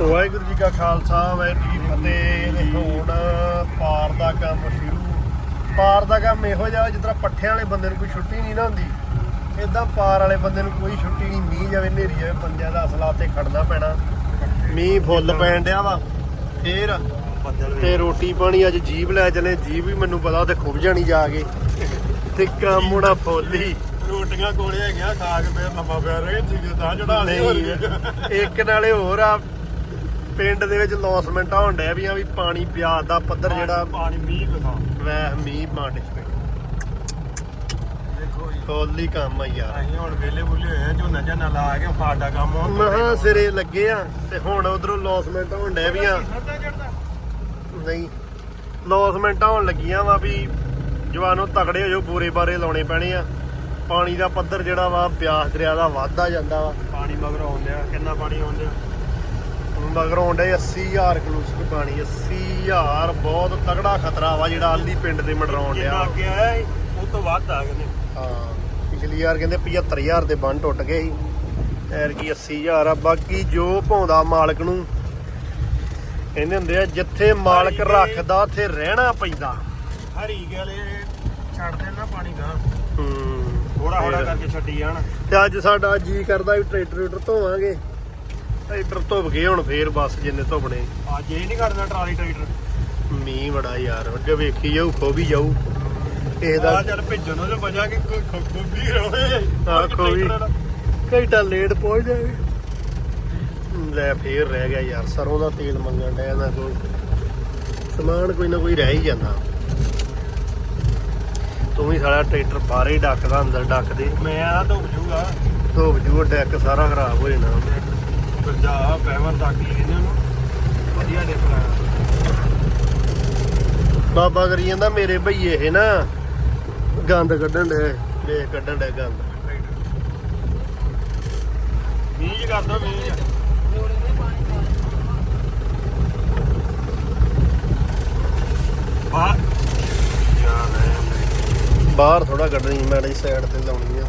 ਵਾਹਿਗੁਰੂ ਜੀ ਕਾ ਖਾਲਸਾ ਵਾਹਿਗੁਰੂ ਜੀ ਫਤਿਹ। ਹੁਣ ਪਾਰ ਦਾ ਕੰਮ ਸ਼ੁਰੂ। ਪਾਰ ਦਾ ਕੰਮ ਇਹੋ ਜਿਹਾ ਜਿੱਦਾਂ ਪੱਠਿਆਂ ਵਾਲੇ ਬੰਦੇ ਨੂੰ ਕੋਈ ਛੁੱਟੀ ਨਹੀਂ ਨਾ ਹੁੰਦੀ। ਇਦਾਂ ਪਾਰ ਵਾਲੇ ਬੰਦੇ ਨੂੰ ਕੋਈ ਛੁੱਟੀ ਨਹੀਂ ਮੀਂਹ ਜਾਵੇ ਹਨੇਰੀ ਜਾਵੇ ਬੰਦਿਆਂ ਦਾ ਅਸਲਾ ਤੇ ਖੜਨਾ ਪੈਣਾ। ਮੀਂਹ ਫੁੱਲ ਪੈਣ ਡਿਆ ਵਾ। ਫੇਰ ਤੇ ਰੋਟੀ ਪਾਣੀ ਅੱਜ ਜੀਬ ਲੈ ਚਲੇ। ਜੀਬ ਵੀ ਮੈਨੂੰ ਪਤਾ ਤੇ ਖੁੱਬ ਜਾਣੀ ਜਾ ਕੇ। ਤੇ ਕੰਮ ਉਹਦਾ ਫੁੱਲੀ। ਰੋਟੀਆਂ ਕੋਲੇ ਹੈਗੀਆਂ ਖਾ ਕੇ ਫੇਰ ਲੰਮਾ ਪਿਆ ਰਹੇ ਜੀ ਤਾਂ ਚੜਾ ਲਈ ਇੱਕ ਨਾਲੇ ਹੋਰ ਆ। ਪਿੰਡ ਦੇ ਵਿੱਚ ਲੌਸਮੈਂਟ ਹੋਣ ਡਿਆ ਵੀ ਆ ਵੀ ਪਾਣੀ ਪਿਆਰ ਦਾ ਪੱਧਰ ਜਿਹੜਾ ਪਾਣੀ ਮੀਂਹ ਲਗਾ ਵੈਹ ਮੀਂਹ ਪਾਂਡ ਦੇਖੋ ਜੀ। ਫੁੱਲੀ ਕੰਮ ਆ ਯਾਰ। ਅਸੀਂ ਹੁਣ ਵੇਲੇ ਬੁੱਲੇ ਹੋਏ ਆ ਝੋਨਾ ਝਾਨਾ ਲਾ ਕੇ ਸਾਡਾ ਕੰਮ ਹੁਣ ਮਹਾ ਸਿਰੇ ਲੱਗੇ ਆ ਤੇ ਹੁਣ ਉਧਰੋਂ ਲੌਸਮੈਂਟ ਹੋਣ ਡਿਆ ਵੀ ਆ। ਨਹੀਂ ਲੌਸਮੈਂਟਾਂ ਹੋਣ ਲੱਗੀਆਂ ਵਾ ਵੀ ਜਵਾਨੋ ਤਕੜੇ ਹੋ ਜਾਓ ਬੂਰੇ ਬਾਰੇ ਲਾਉਣੇ ਪੈਣੇ ਆ। ਪਾਣੀ ਦਾ ਪੱਧਰ ਜਿਹੜਾ ਵਾ ਬਿਆਸ ਦਰਿਆ ਦਾ ਵੱਧਦਾ ਜਾਂਦਾ ਵਾ। ਪਾਣੀ ਮਗਰ ਆਉਂਦਿਆ ਕਿੰਨਾ ਪਾਣੀ ਆਉਂਦਿਆ? ਮਗਰ ਆਉਂਦਾ 80000 ਕਲੂਸਕ ਪਾਣੀ 80000 ਬਹੁਤ ਤਗੜਾ ਖਤਰਾ ਵਾ ਜਿਹੜਾ ਆਲੀ ਪਿੰਡ ਦੇ ਮੰਡਰਾਉਣ ਡਿਆ। ਅੱਗੇ ਆਇਆ ਉਹ ਤੋਂ ਵੱਧ ਆ ਗਏ ਹਾਂ ਪਿਛਲੀ ਵਾਰ ਕਹਿੰਦੇ 75000 ਦੇ ਬੰਨ ਟੁੱਟ ਗਏ ਸੀ। ਐਰ ਕੀ 80000 ਆ ਬਾਕੀ ਜੋ ਪਾਉਂਦਾ ਮਾਲਕ ਨੂੰ ਕਹਿੰਦੇ ਹੁੰਦੇ ਆ ਜਿੱਥੇ ਮਾਲਕ ਰੱਖਦਾ ਉੱਥੇ ਰਹਿਣਾ ਪੈਂਦਾ। ਹਰੀ ਗਲੇ ਛੱਡ ਦੇਣਾ ਪਾਣੀ ਦਾ। ਹੂੰ ਥੋੜਾ ਥੋੜਾ ਕਰਕੇ ਛੱਡੀ ਜਾਣ। ਤੇ ਅੱਜ ਸਾਡਾ ਜੀ ਕਰਦਾ ਵੀ ਟਰੈਕਟਰ ਟਰੈਕਟਰ ਧੋਵਾਂਗੇ। ਟਰੈਕਟਰ ਧੁੱਪ ਗਏ ਹੁਣ ਫੇਰ ਬਸ ਜਿੰਨੇ ਧੁੱਪਣੇ। ਅੱਜ ਇਹ ਨਹੀਂ ਕਰਨਾ ਟਰਾਲੀ ਟਰੈਕਟਰ। ਮੀਂਹ ਬੜਾ ਯਾਰ ਅੱਗੇ ਵੇਖੀ ਜਾਊ ਖੋ ਵੀ ਜਾਊ। ਕਿਸੇ ਦਾ ਆ ਚੱਲ ਭੇਜਣ ਨੂੰ ਬਚਾ ਕੇ ਕੋਈ ਖੁੱਬੀ ਰਵੇ। ਹਾਂ, ਖੁੱਬੀ। ਘੰਟਾ ਲੇਟ ਪਹੁੰਚ ਜਾਵੇ ਲੈ ਫੇਰ ਰਹਿ ਗਿਆ ਯਾਰ ਸਰੋਂ ਦਾ ਤੇਲ ਮੰਗਣ ਡਿਆ ਨਾ ਕੋਈ ਸਮਾਨ ਕੋਈ ਨਾ ਕੋਈ ਰਹਿ ਹੀ ਜਾਂਦਾ। ਤੂੰ ਵੀ ਸਾਲਾ ਟਰੈਕਟਰ ਬਾਹਰੇ ਹੀ ਡੱਕਦਾ ਅੰਦਰ ਡੱਕ ਦੇ। ਮੈਂ ਆ ਧੁੱਪ ਜੂਗਾ। ਧੋਬ ਜੂਆ ਡੈਕ ਸਾਰਾ ਖਰਾਬ ਹੋ ਜਾਣਾ। ਫਿਰ ਜਾ ਪੈਵਰ ਤੱਕ ਹੀ ਇਹਨਾਂ ਨੂੰ? ਵਧੀਆ ਦੇਖਣਾ ਬਾਬਾ ਕਰੀ ਜਾਂਦਾ ਮੇਰੇ ਭਈਏ ਇਹ ਨਾ। ਗੰਦ ਕੱਢਣ ਦੇ ਵੇਖ ਕੱਢਣ ਦੇ ਗੰਦ। ਮੀਂਹ ਕਰਦਾ ਮੀਂਹ। ਬਾਹਰ ਥੋੜਾ ਕੱਢਣੀ ਮੈਡੀ ਸਾਈਡ ਤੇ ਲਾਉਣੀ ਆ।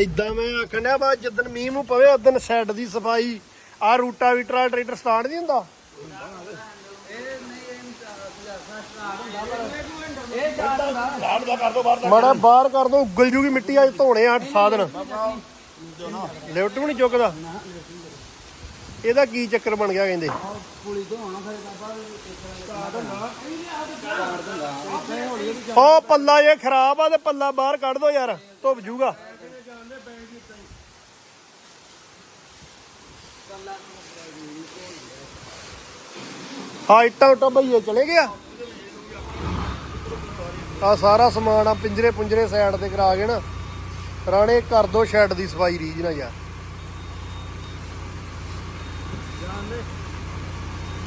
ਇਦਾਂ ਮੈਂ ਆਖਣ ਡਿਆ ਬਾ ਜਦੋਂ ਮੀਂਹ ਨੂੰ ਪਵੇ ਉਦੋਂ ਸ਼ੈੱਡ ਦੀ ਸਫ਼ਾਈ ਆ ਰੂਟਾ ਵੀਟਰਾ ਟਰੈਕਟਰ ਸਟਾਰਟ ਨਹੀਂ ਹੁੰਦਾ। ਬਾਹਰ ਦਾ ਬਾਹਰ ਕਰ ਦੋ, ਉਗਲ ਜੂਗੀ ਮਿੱਟੀ, ਅੱਜ ਧੋਣੇ ਆ ਸਾਧਨ। ਲਿਫਟ ਵੀ ਨਹੀਂ ਚੁੱਕਦਾ। ਇਹਦਾ ਕੀ ਚੱਕਰ ਬਣ ਗਿਆ ਕਹਿੰਦੇ। ਉਹ ਪੱਲਾ ਇਹ ਖਰਾਬ ਆ ਤੇ ਪੱਲਾ ਬਾਹਰ ਕੱਢ ਦੋ ਯਾਰ, ਧੁੱਪ ਜੂਗਾ। ਹਾਂ, ਇੱਟਾਂ ਉੱਟਾਂ ਭਈਏ ਚਲੇ ਗਿਆ ਆ? ਸਾਰਾ ਸਮਾਨ ਆ, ਪਿੰਜਰੇ ਪੁੰਜਰੇ ਸਾਈਡ ਤੇ ਕਰਾ ਕੇ ਨਾ, ਰਾਣੇ ਕਰ ਦੋ ਸ਼ੈੱਡ ਦੀ ਸਫ਼ਾਈ ਰੀਜ ਨਾ ਯਾਰ।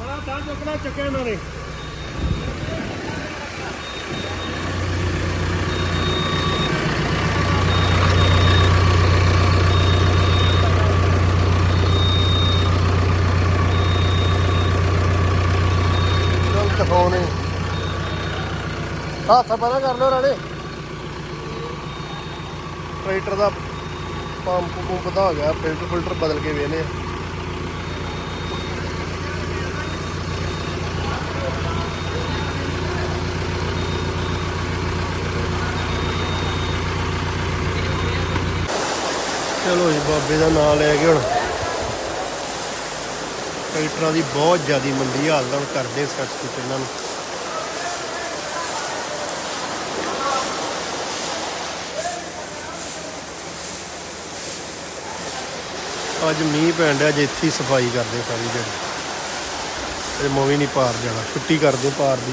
ਬੜਾ ਤਾਂ ਚੁੱਕਣਾ ਚੱਕਿਆ ਇਹਨਾਂ ਨੇ। ਚਲ ਹੱਥ ਪਰਾਂ ਕਰ ਲਓ ਰਾਣੇ। ਟਰੈਕਟਰ ਦਾ ਪੰਪ ਪੰਪ ਦਾ ਹੋ ਗਿਆ, ਫਿਲਟਰ ਫਿਲਟਰ ਬਦਲ ਕੇ ਵੇਨੇ ਚਲੋ ਜੀ, ਬਾਬੇ ਦਾ ਨਾਮ ਲੈ ਕੇ ਹੁਣ ਟਰੈਕਟਰਾਂ ਦੀ ਬਹੁਤ ਜ਼ਿਆਦੀ ਮੰਦੀ ਹਾਲਤ ਹੁਣ ਕਰਦੇ ਸਬਸਟੀਟਿਊਟ ਇਹਨਾਂ ਨੂੰ। ਅੱਜ ਮੀਂਹ ਪੈਣ ਡਿਆ ਜੇ ਇੱਥੇ ਸਫ਼ਾਈ ਕਰਦੇ ਸਾਰੀ ਜਗ੍ਹਾ ਇਹ ਮੂਵੀ ਨਹੀਂ ਪਾਰ ਜਾਣਾ, ਛੁੱਟੀ ਕਰਦੇ ਪਾਰ ਦੀ।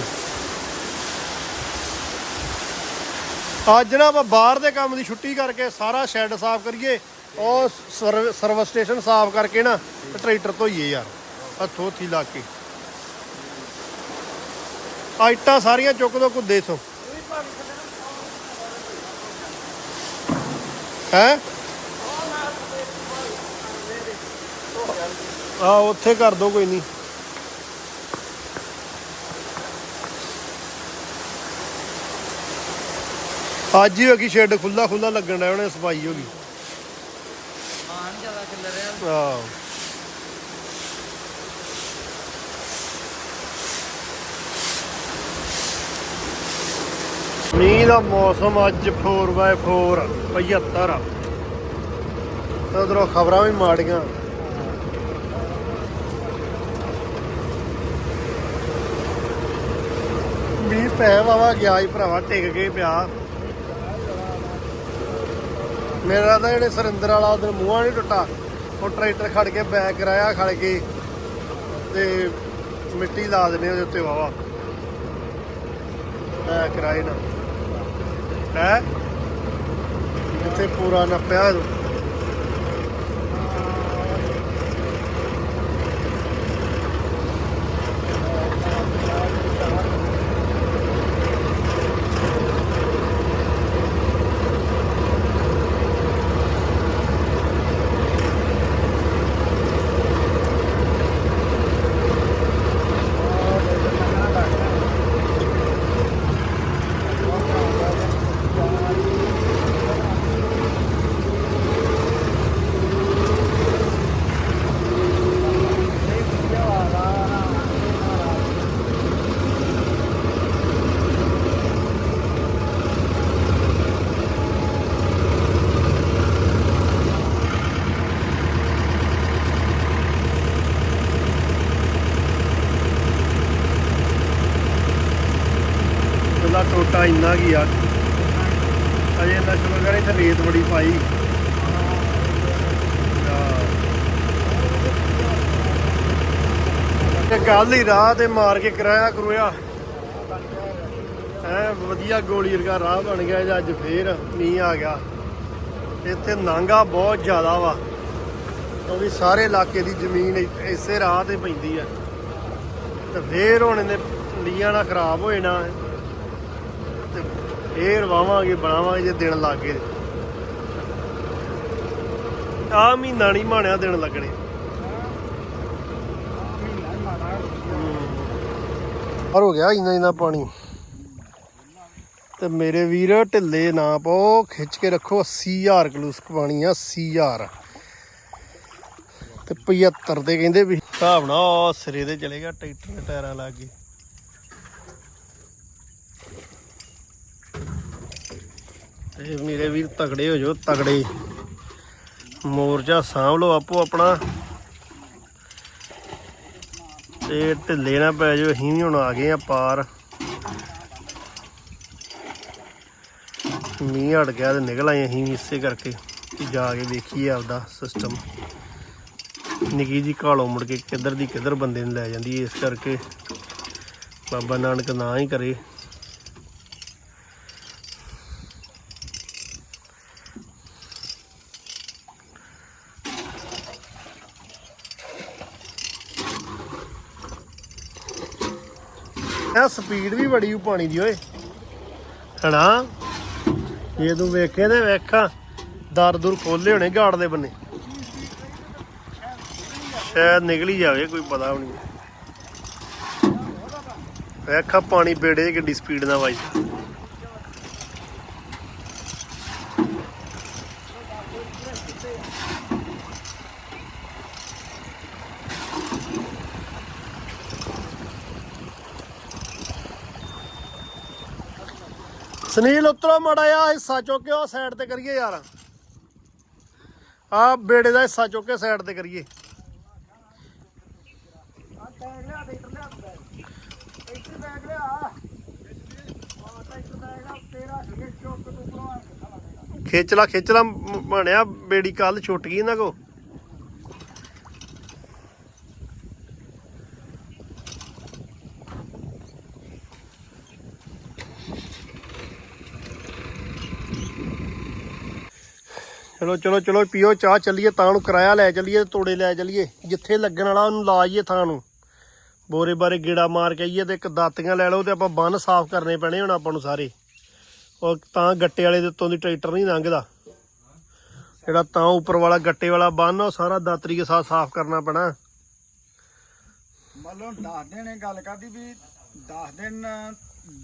ਅੱਜ ਨਾ ਆਪਾਂ ਬਾਹਰ ਦੇ ਕੰਮ ਦੀ ਛੁੱਟੀ ਕਰਕੇ ਸਾਰਾ ਸ਼ੈੱਡ ਸਾਫ਼ ਕਰੀਏ, ਉਹ ਸਰਵਿਸ ਸਟੇਸ਼ਨ ਸਾਫ਼ ਕਰਕੇ ਨਾ, ਤੇ ਟਰੈਕਟਰ ਧੋਈਏ ਯਾਰ, ਹੱਥੋਂ ਹੱਥੀ ਲਾ ਕੇ। ਆਈਟਾਂ ਸਾਰੀਆਂ ਚੁੱਕ ਦੋ ਕੁੱਦੇ ਸੋ ਹੈ? ਆ ਉੱਥੇ ਕਰ ਦੋ ਕੋਈ ਨਹੀਂ। ਅੱਜ ਹੀ ਹੋ ਗਈ ਸ਼ੈੱਡ ਖੁੱਲਾ ਖੁੱਲਾ ਲੱਗਣ ਡਿਆ ਉਹਨੇ ਸਫ਼ਾਈ ਹੋ ਗਈ। ਮਾਨ ਜ਼ਿਆਦਾ ਚੱਲ ਰਿਹਾ। ਆਹ। ਮੀਂਹ ਦਾ ਮੌਸਮ ਅੱਜ 4x4 75 ਉਧਰੋਂ ਖਬਰਾਂ ਵੀ ਮਾੜੀਆਂ। ਮੀਂਹ ਪੈ ਵਾਵਾ ਗਿਆ ਹੀ ਭਰਾਵਾ, ਟਿਕ ਕੇ ਪਿਆ। ਮੇਰਾ ਤਾਂ ਜਿਹੜੇ ਸਰਿੰਦਰ ਵਾਲਾ ਉਧਰ ਮੂੰਹਾਂ ਨਹੀਂ ਟੁੱਟਾ, ਉਹ ਟਰੈਕਟਰ ਖੜ ਕੇ ਬੈਕ ਕਰਾਇਆ ਖੜ ਕੇ। ਤੇ ਮਿੱਟੀ ਲਾ ਦੇਣੀ ਉਹਦੇ ਉੱਤੇ ਵਾਵਾ ਬੈਕ ਕਰਾਏ ਨਾ। ਹੈ? ਇੱਥੇ ਪੂਰਾ ਨੱਪਿਆ ਪਹਿਲਾ ਟੋਟਾ ਇੰਨਾ ਆ। ਅਜੇ ਨਸ਼ਾ ਵਗੈਰਾ ਇੱਥੇ ਰੇਤ ਬੜੀ ਪਾਈ। ਤੇ ਗੱਲ ਹੀ ਰਾਹ ਤੇ ਮਾਰ ਕੇ ਕਰਾਇਆ ਕਰੋਇਆ। ਐ ਵਧੀਆ ਗੋਲੀ ਵਰਗਾ ਰਾਹ ਬਣ ਗਿਆ ਜੀ ਅੱਜ ਫੇਰ ਮੀਂਹ ਆ ਗਿਆ। ਇੱਥੇ ਨਾਂਗਾ ਬਹੁਤ ਜ਼ਿਆਦਾ ਵਾ। ਕਿਉਂਕਿ ਸਾਰੇ ਇਲਾਕੇ ਦੀ ਜ਼ਮੀਨ ਇਸੇ ਰਾਹ ਤੇ ਪੈਂਦੀ ਆ। ਤੇ ਫੇਰ ਹੁਣ ਇਹਨੇ ਲੀਆਂ ਨਾਲ ਖਰਾਬ ਹੋ ਜਾਣਾ। ਇਹ ਵਾਵਾਂਗੇ, ਬਣਾਵਾਂਗੇ ਜੇ ਦਿਨ ਲੱਗੇ ਆ ਮਹੀਨਾ ਨਹੀਂ ਮਾਣਿਆ ਦਿਨ ਲੱਗਣੇ। ਪਰ ਹੋ ਗਿਆ ਇੰਨਾ ਇੰਨਾ ਪਾਣੀ। ਤੇ ਮੇਰੇ ਵੀਰ, ਢਿੱਲੇ ਨਾ ਪਾਓ, ਖਿੱਚ ਕੇ ਰੱਖੋ 80000 ਕਲੂਸਕ ਪਾਣੀ ਆ 80000 ਤੇ 75 ਦੇ ਕਹਿੰਦੇ ਵੀ ਹਿਸਾਬ ਨਾਲ ਸਿਰੇ ਦੇ ਚਲੇ ਗਿਆ, ਟਰੈਕਟਰ ਦੇ ਟਾਇਰਾਂ ਲੱਗ ਗਏ ਤੇ ਮੇਰੇ ਵੀਰ ਤਗੜੇ ਹੋ ਜਾਓ, ਤਗੜੇ। ਮੋਰਚਾ ਸਾਂਭ ਲਓ ਆਪੋ ਆਪਣਾ। ਤੇ ਢਿੱਲੇ ਨਾ ਪੈ ਜਾਓ, ਅਸੀਂ ਵੀ ਹੁਣ ਆ ਗਏ ਆ ਪਾਰ। ਮੀਂਹ ਹਟ ਗਿਆ ਤੇ ਨਿਕਲ ਆਏ ਅਸੀਂ ਵੀ ਇਸੇ ਕਰਕੇ ਕਿ ਜਾ ਕੇ ਵੇਖੀਏ ਆਪਦਾ ਸਿਸਟਮ ਨਿੱਕੀ ਜੀ ਘਾਲੋਂ ਮੁੜ ਕੇ ਕਿੱਧਰ ਦੀ ਕਿੱਧਰ ਬੰਦੇ ਨੂੰ ਲੈ ਜਾਂਦੀ ਇਸ ਕਰਕੇ ਬਾਬਾ ਨਾਨਕ ਨਾ ਹੀ ਕਰੇ। ਇਹ ਸਪੀਡ ਵੀ ਬੜੀ ਉਹ ਪਾਣੀ ਦੀ, ਓਏ। ਹਣਾ? ਜੇ ਤੂੰ ਵੇਖੇ ਤੇ ਵੇਖਾਂ ਦਰ ਦੁਰ ਖੋਲੇ ਹੋਣੇ ਗਾੜ ਦੇ ਬੰਨੇ। ਸ਼ਾਇਦ ਨਿਕਲੀ ਜਾਵੇ, ਕੋਈ ਪਤਾ ਵੀ ਨਹੀਂ। ਵੇਖਾ ਪਾਣੀ ਬੇੜੇ ਕਿੱਡੀ ਸਪੀਡ ਨਾਲ ਵੱਜਦਾ। ਸੁਨੀਲ ਉਤਰੋ ਮੜਾ ਆ ਹਿੱਸਾ ਚੁੱਕ ਕੇ ਉਹ ਸਾਈਡ ਤੇ ਕਰੀਏ ਯਾਰ। ਆ ਬੇੜੇ ਦਾ ਹਿੱਸਾ ਚੁੱਕ ਕੇ ਸਾਈਡ ਤੇ ਕਰੀਏ। ਖੇਚਲਾ ਖੇਚਲਾ ਬਣਿਆ, ਬੇੜੀ ਕੱਲ ਛੁੱਟ ਗਈ ਇਹਨਾਂ ਕੋ ਚਲੋ ਚਲੋ ਚਲੋ, ਪੀਓ ਚਾਹ, ਚੱਲੀਏ ਤਾਂ ਨੂੰ ਕਿਰਾਇਆ ਲੈ ਚੱਲੀਏ, ਤੋੜੇ ਲੈ ਚੱਲੀਏ। ਜਿੱਥੇ ਲੱਗਣ ਵਾਲਾ ਉਹਨੂੰ ਲਾ ਲਾਈਏ ਥਾਂ ਨੂੰ। ਬੋਰੇ ਬਾਰੇ ਗੇੜਾ ਮਾਰ ਕੇ ਆਈਏ ਤੇ ਇੱਕ ਦਾਤੀਆਂ ਲੈ ਲਓ ਤੇ ਆਪਾਂ ਬੰਨ ਸਾਫ਼ ਕਰਨੇ ਪੈਣੇ ਹੁਣ ਆਪਾਂ ਨੂੰ ਸਾਰੇ। ਉਹ ਤਾਂ ਗੱਟੇ ਵਾਲੇ ਦੇ ਉੱਤੋਂ ਦੀ ਟਰੈਕਟਰ ਨਹੀਂ ਲੰਘਦਾ। ਜਿਹੜਾ ਤਾਂ ਉੱਪਰ ਵਾਲਾ ਗੱਟੇ ਵਾਲਾ ਬੰਨ, ਉਹ ਸਾਰਾ ਦਾਤਰੀ ਕੇ ਸਾਥ ਸਾਫ਼ ਕਰਨਾ ਪੈਣਾ। ਮੰਨ ਲਓ 10 ਦਿਨ ਇਹ ਗੱਲ ਕਰਦੀ ਵੀ 10 ਦਿਨ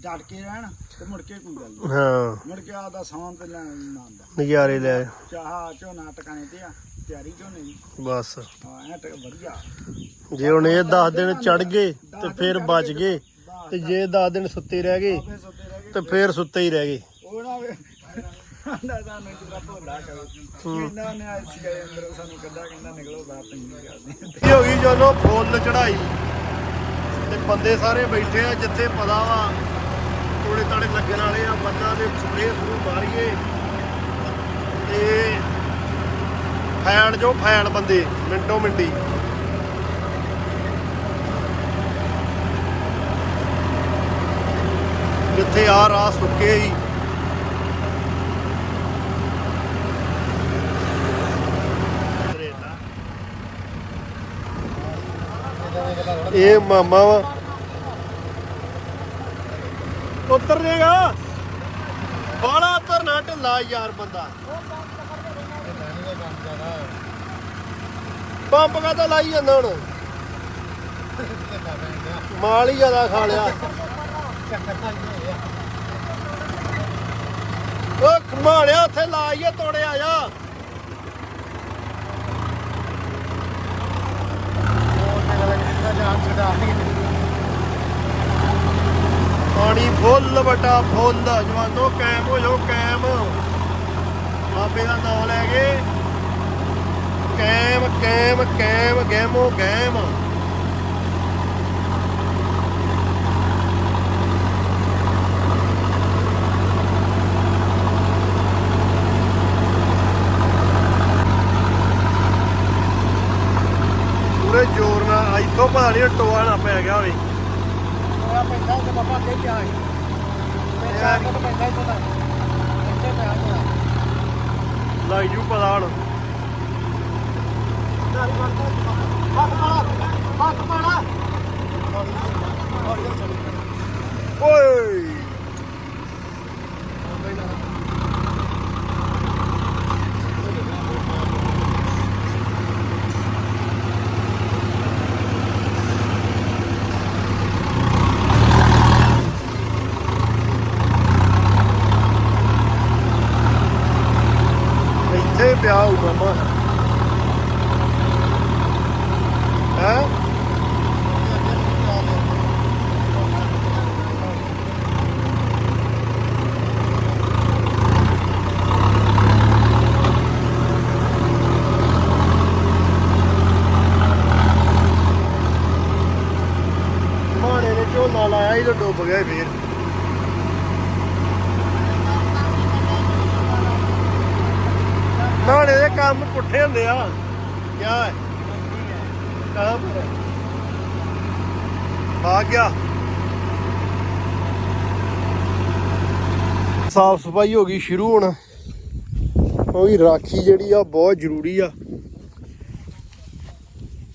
ਡਟ ਕੇ ਰਹਿਣ ਤੇ ਮੁੜ ਕੇ ਕੋਈ ਗੱਲ ਨਹੀਂ ਹਾਂ। ਮੁੜ ਕੇ ਆਦਾ ਸੌਣ ਤੇ ਲੈਣ ਨਾ ਆਉਂਦਾ। ਨਜ਼ਾਰੇ ਲੈ। ਚਾਹ ਝੋਨਾ ਟਿਕਾਣੇ ਤੇ ਆ ਤਿਆਰੀ ਝੋਨੇ ਦੀ। ਬਸ। ਹਾਂ ਐ ਟਿਕ ਵਧੀਆ। ਜੇ ਹੁਣ ਇਹ 10 ਦਿਨ ਚੜ ਗਏ ਤੇ ਫਿਰ ਬਚ ਗਏ ਤੇ ਜੇ 10 ਦਿਨ ਸੁੱਤੇ ਰਹਿ ਗਏ ਤੇ ਫਿਰ ਸੁੱਤੇ ਹੀ ਰਹਿ ਗਏ। ਉਹ ਨਾ ਆਂਦਾ ਸਾਨੂੰ ਕਿਤਾ ਭੋਲਾ ਕਰੋ। ਇਹਨਾਂ ਨੇ ਆਈ ਸੀ ਅੰਦਰ ਸਾਨੂੰ ਕੱਢਾ ਕਹਿੰਦਾ ਨਿਕਲੋ ਬਾਹਰ ਪੈਂਦੀ ਕਰਦੇ ਹੋ ਗਈ ਜਦੋਂ ਫੁੱਲ ਚੜਾਈ ਤੇ ਬੰਦੇ ਸਾਰੇ ਬੈਠੇ ਆ, ਜਿੱਥੇ ਪਤਾ ਵਾ, ਤੋੜੇ ਤਾੜੇ ਲੱਗਣ ਵਾਲੇ ਆ ਬੰਦਾ ਦੇ ਸਪਰੇ ਸ਼ੁਰੂ ਮਾਰੀਏ। ਤੇ ਫੈਣ ਜੋ ਫੈਣ ਬੰਦੇ, ਮਿੰਟੋ ਮਿੰਟੀ। ਜਿੱਥੇ ਆ ਰਾਹ ਸੁੱਕੇ ਹੀ ਇਹ ਮਾਮਾ ਵਾ। ਉਤਰ ਜਾਏਗਾ ਬਾਲਾ ਧਰਨਾ ਢਿੱਲਾ ਯਾਰ ਬੰਦਾ। ਪੰਪ ਕਾ ਤਾਂ ਲਾਈ ਜਾਂਦਾ ਹੁਣ? ਮਾਲ ਹੀ ਜ਼ਿਆਦਾ ਖਾ ਲਿਆ। ਉਹ ਕਮਾਲਿਆ ਉੱਥੇ ਲਾਈਏ ਤੋੜਿਆ ਜਾ। ਪਾਣੀ ਫੁੱਲ ਬਟਾ ਫੁੱਲ, ਜਵਾਨੋ ਕੈਮ ਹੋ ਜਾਓ ਕੈਮ ਬਾਬੇ ਦਾ ਨਾਮ ਲੈ ਕੇ। ਕੈਮ ਕੈਮ ਕੈਮ ਗੈਮੋ ਗੈਮ ਪੂਰੇ ਜ਼ੋਰ ਇੱਥੋਂ ਪਤਾ ਨਹੀਂ ਟੋਆ ਨਾ ਪੈ ਗਿਆ ਹੋਵੇ। ਹੋਇਆ ਪੈਂਦਾ ਤੇ ਬਾਬਾ ਅੱਗੇ ਪਿਆ ਸੀ। ਤੇ ਚਾਰ ਫੁੱਟ ਪੈਂਦਾ ਇੱਥੋਂ ਦਾ। ਇੱਥੇ ਪਿਆ ਗਿਆ ਲੱਗ ਜੂ ਪਤਾ ਹੁਣ। ਓਏ ਇੱਥੇ ਪਿਆ ਹੋਊ ਮਾਮਾ ਹੈ ਮਾਣੇ ਨੇ ਝੋਨਾ ਲਾਇਆ ਹੀ ਤਾਂ ਡੁੱਬ ਗਿਆ ਫੇਰ ਨਾਲੇ ਦੇ ਕੰਮ ਪੁੱਠੇ ਹੁੰਦੇ ਆ। ਕਿਆ ਹੈ? ਕਹਾਂ ਆ ਗਿਆ। ਸਾਫ਼ ਸਫ਼ਾਈ ਹੋ ਗਈ ਸ਼ੁਰੂ ਹੁਣ। ਕਿਉਂਕਿ ਰਾਖੀ ਜਿਹੜੀ ਆ, ਬਹੁਤ ਜ਼ਰੂਰੀ ਆ।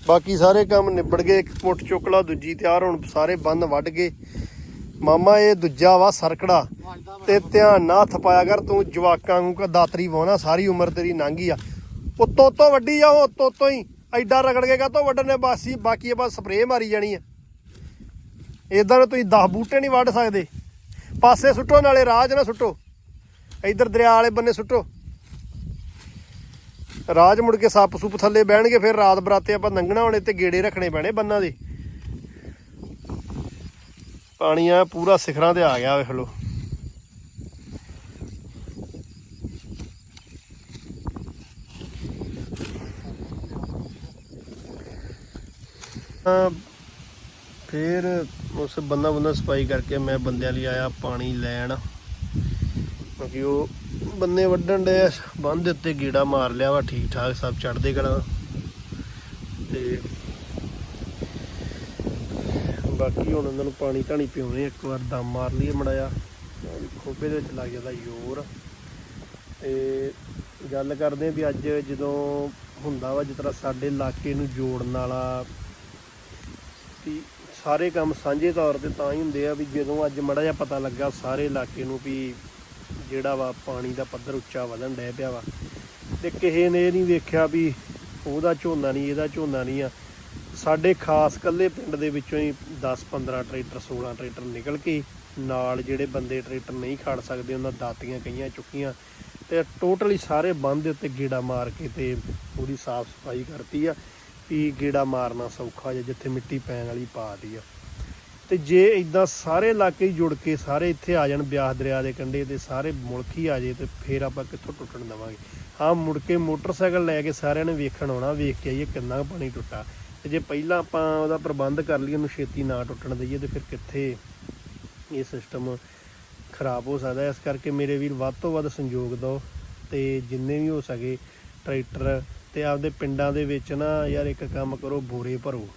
ਬਾਕੀ ਸਾਰੇ ਕੰਮ ਨਿਬੜ ਗਏ। ਇੱਕ ਪੁੱਟ ਚੁੱਕਲਾ, ਦੂਜੀ ਤਿਆਰ ਹੁਣ, ਸਾਰੇ ਬੰਨ ਵੱਢ ਗਏ। ਮਾਮਾ, ਇਹ ਦੂਜਾ ਵਾ ਸਰਕੜਾ। ਤੇ ਧਿਆਨ ਨਾ ਹੱਥ ਪਾਇਆ ਕਰ, ਤੂੰ ਜਵਾਕਾਂ ਨੂੰ ਕਾ ਦਾਤਰੀ ਵਾਉਣਾ ਸਾਰੀ ਉਮਰ ਤੇਰੀ ਲੰਘੀ ਆ। ਉੱਤੋਂ ਤੋਂ ਵੱਡੀ ਆ ਉਹ ਉੱਤੋਂ ਹੀ। ਐਡਾ ਰਗੜ ਕੇ ਕਾ ਤੋਂ ਵੱਢਣੇ? ਬਾਸੀ, ਬਾਕੀ ਆਪਾਂ ਸਪਰੇਅ ਮਾਰੀ ਜਾਣੀ ਆ। ਇਦਾਂ ਤੁਸੀਂ 10 ਬੂਟੇ ਨਹੀਂ ਵੱਢ ਸਕਦੇ। ਪਾਸੇ ਸੁੱਟੋ, ਨਾਲੇ ਰਾਜ ਨਾ ਸੁੱਟੋ। ਇਧਰ ਦਰਿਆ ਵਾਲੇ ਬੰਨੇ ਸੁੱਟੋ। ਰਾਜ ਮੁੜ ਕੇ ਸੱਪ ਸੁੱਪ ਥੱਲੇ ਬਹਿਣਗੇ, ਫਿਰ ਰਾਤ ਬਰਾਤੇ ਆਪਾਂ ਲੰਘਣਾ ਹੋਣੇ ਤੇ ਗੇੜੇ ਰੱਖਣੇ ਪੈਣੇ ਬੰਨਾਂ ਦੇ। ਪਾਣੀ ਆ ਪੂਰਾ ਸਿਖਰਾਂ ਤੇ ਆ ਗਿਆ ਵੇਖ ਲਓ ਫਿਰ ਉਸ ਬੰਦਾ ਬੰਦਾ ਸਫ਼ਾਈ ਕਰਕੇ ਮੈਂ ਬੰਦਿਆਂ ਲਈ ਆਇਆ, ਪਾਣੀ ਲੈਣ। ਕਿਉਂਕਿ ਉਹ ਬੰਨੇ ਵੱਢਣ ਦੇ ਬੰਦ ਦੇ ਉੱਤੇ ਗੀੜਾ ਮਾਰ ਲਿਆ ਵਾ ਠੀਕ ਠਾਕ ਸਭ ਚੜਦੇ ਕਣਾ ਤੇ ਬਾਕੀ ਹੁਣ ਉਹਨਾਂ ਨੂੰ ਪਾਣੀ ਧਾਣੀ ਪਿਉਣੇ, ਇੱਕ ਵਾਰ ਦਮ ਮਾਰ ਲਈਏ ਮੜਾਇਆ ਖੋਪੇ ਦੇ ਵਿੱਚ ਲੱਗ ਜਾਂਦਾ ਜ਼ੋਰ। ਤੇ ਗੱਲ ਕਰਦੇ ਆਂ ਵੀ ਅੱਜ ਜਦੋਂ ਹੁੰਦਾ ਵਾ, ਜਿਸ ਤਰ੍ਹਾਂ ਸਾਡੇ ਇਲਾਕੇ ਨੂੰ ਜੋੜਨ ਵਾਲਾ ਵੀ ਸਾਰੇ ਕੰਮ ਸਾਂਝੇ ਤੌਰ ਤੇ ਤਾਂ ਹੀ ਹੁੰਦੇ ਆ ਵੀ ਜਦੋਂ ਅੱਜ ਮੜਾ ਜਿਹਾ ਪਤਾ ਲੱਗਾ ਸਾਰੇ ਇਲਾਕੇ ਨੂੰ ਵੀ ਜਿਹੜਾ ਵਾ ਪਾਣੀ ਦਾ ਪੱਧਰ ਉੱਚਾ ਵਧਣ ਡਿਆ ਪਿਆ ਵਾ, ਤੇ ਕਿਸੇ ਨੇ ਇਹ ਨਹੀਂ ਵੇਖਿਆ ਵੀ ਉਹਦਾ ਝੋਨਾ ਨਹੀਂ, ਇਹਦਾ ਝੋਨਾ ਨਹੀਂ ਆ। ਸਾਡੇ ਖਾਸ ਕੱਲੇ ਪਿੰਡ ਦੇ ਵਿੱਚੋਂ ਹੀ 10 15 ਟਰੈਕਟਰ 16 ਟਰੈਕਟਰ ਨਿਕਲ ਕੇ ਨਾਲ ਜਿਹੜੇ ਬੰਦੇ ਟਰੈਕਟਰ ਨਹੀਂ ਖੜ ਸਕਦੇ, ਉਹਨਾਂ ਦਾਤੀਆਂ ਕਈਆਂ ਚੁੱਕੀਆਂ ਤੇ ਟੋਟਲੀ ਸਾਰੇ ਬੰਦ ਦੇ ਉੱਤੇ ਗੇੜਾ ਮਾਰ ਕੇ ਤੇ ਪੂਰੀ ਸਾਫ਼ ਸਫ਼ਾਈ ਕਰਤੀ ਆ। ਵੀ ਗੇੜਾ ਮਾਰਨਾ ਸੌਖਾ ਜਿਹਾ ਜਿੱਥੇ ਮਿੱਟੀ ਪੈਣ ਵਾਲੀ ਪਾਤੀ ਆ। ਤੇ ਜੇ ਇਦਾਂ ਸਾਰੇ ਇਲਾਕੇ ਹੀ ਜੁੜ ਕੇ ਸਾਰੇ ਇੱਥੇ ਆ ਜਾਣ ਬਿਆਸ ਦਰਿਆ ਦੇ ਕੰਢੇ ਤੇ ਸਾਰੇ ਮੁਲਕ ਹੀ ਆ ਜੇ ਤੇ ਫੇਰ ਆਪਾਂ ਕਿੱਥੋਂ ਟੁੱਟਣ ਦਵਾਂਗੇ। ਹਾਂ, ਮੁੜ ਕੇ ਮੋਟਰਸਾਈਕਲ ਲੈ ਕੇ ਸਾਰਿਆਂ ਨੇ ਵੇਖਣ ਆਉਣਾ, ਵੇਖ ਕੇ ਆਈਏ ਕਿੰਨਾ ਕੁ ਪਾਣੀ ਟੁੱਟਾ। ਤੇ ਜੇ ਪਹਿਲਾਂ ਆਪਾਂ ਉਹਦਾ ਪ੍ਰਬੰਧ ਕਰ ਲਈਏ, ਉਹਨੂੰ ਛੇਤੀ ਨਾ ਟੁੱਟਣ ਦਈਏ ਤੇ ਫਿਰ ਕਿੱਥੇ ਇਹ ਸਿਸਟਮ ਖਰਾਬ ਹੋ ਸਕਦਾ। ਇਸ ਕਰਕੇ ਮੇਰੇ ਵੀਰ, ਵੱਧ ਤੋਂ ਵੱਧ ਸੰਯੋਗ ਦਿਓ ਤੇ ਜਿੰਨੇ ਵੀ ਹੋ ਸਕੇ ਟਰੈਕਟਰ ਤੇ ਆਪਦੇ ਪਿੰਡਾਂ ਦੇ ਵਿੱਚ ਨਾ ਯਾਰ ਇੱਕ ਕੰਮ ਕਰੋ, ਬੋਰੇ ਭਰੋ।